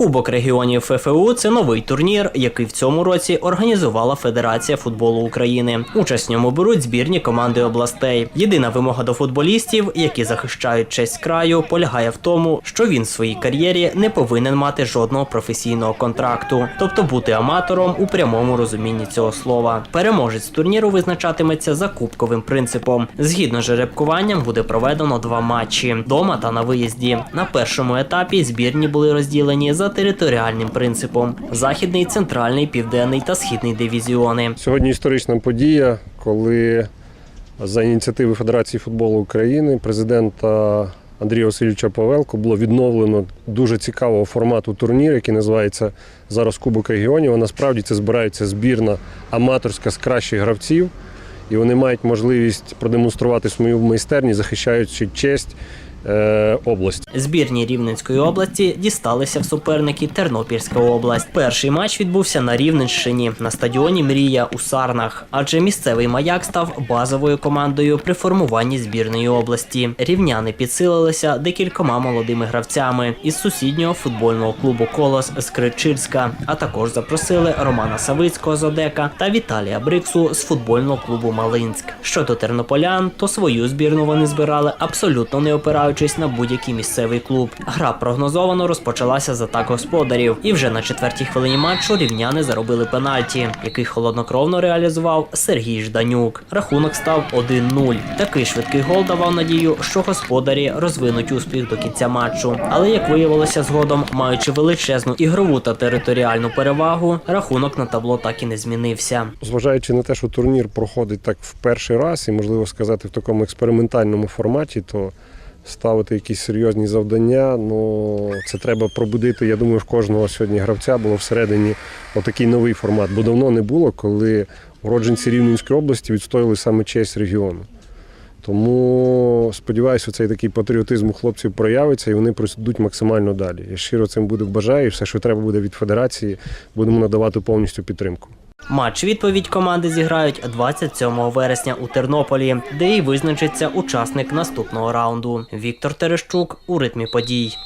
Кубок регіонів ФФУ це новий турнір, який в цьому році організувала Федерація футболу України. Участь в ньому беруть збірні команди областей. Єдина вимога до футболістів, які захищають честь краю, полягає в тому, що він в своїй кар'єрі не повинен мати жодного професійного контракту, тобто бути аматором у прямому розумінні цього слова. Переможець турніру визначатиметься за кубковим принципом. Згідно з жеребкуванням буде проведено два матчі дома та на виїзді. На першому етапі збірні були розділені за територіальним принципом: західний, центральний, південний та східний дивізіони. Сьогодні історична подія, коли за ініціативи Федерації футболу України президента Андрія Васильовича Павелко було відновлено дуже цікавого формату турнір, який називається зараз Кубок регіонів. Насправді це збирається збірна аматорська з кращих гравців, і вони мають можливість продемонструвати свою майстерність, захищаючи честь е, області. Збірні Рівненської області дісталися в суперники Тернопільська область. Перший матч відбувся на Рівненщині на стадіоні Мрія у Сарнах, адже місцевий маяк став базовою командою при формуванні збірної області. Рівняни підсилилися декількома молодими гравцями із сусіднього футбольного клубу Колос з Кричильська, а також запросили Романа Савицького з Одека та Віталія Бриксу з футбольного клубу Малинськ. Щодо тернополян, то свою збірну вони збирали абсолютно не опираючись на будь-який місцевий клуб. Гра прогнозовано розпочалася з атак господарів, і вже на четвертій хвилині матчу рівняни заробили пенальті, який холоднокровно реалізував Сергій Жданюк. Рахунок став 1-0. Такий швидкий гол давав надію, що господарі розвинуть успіх до кінця матчу. Але як виявилося згодом, маючи величезну ігрову та територіальну перевагу, рахунок на табло так і не змінився. Зважаючи на те, що турнір проходить так в перший раз, і можливо сказати в такому експериментальному форматі, то ставити якісь серйозні завдання, ну це треба пробудити. Я думаю, в кожного сьогодні гравця було всередині отакий новий формат, бо давно не було, коли уродженці Рівненської області відстояли саме честь регіону. Тому сподіваюся, цей такий патріотизм у хлопців проявиться і вони пройдуть максимально далі. Я щиро цим буду бажаю, і все, що треба буде від федерації, будемо надавати повністю підтримку. Матч відповідь команди зіграють 27 вересня у Тернополі, де і визначиться учасник наступного раунду. Віктор Терещук у ритмі подій.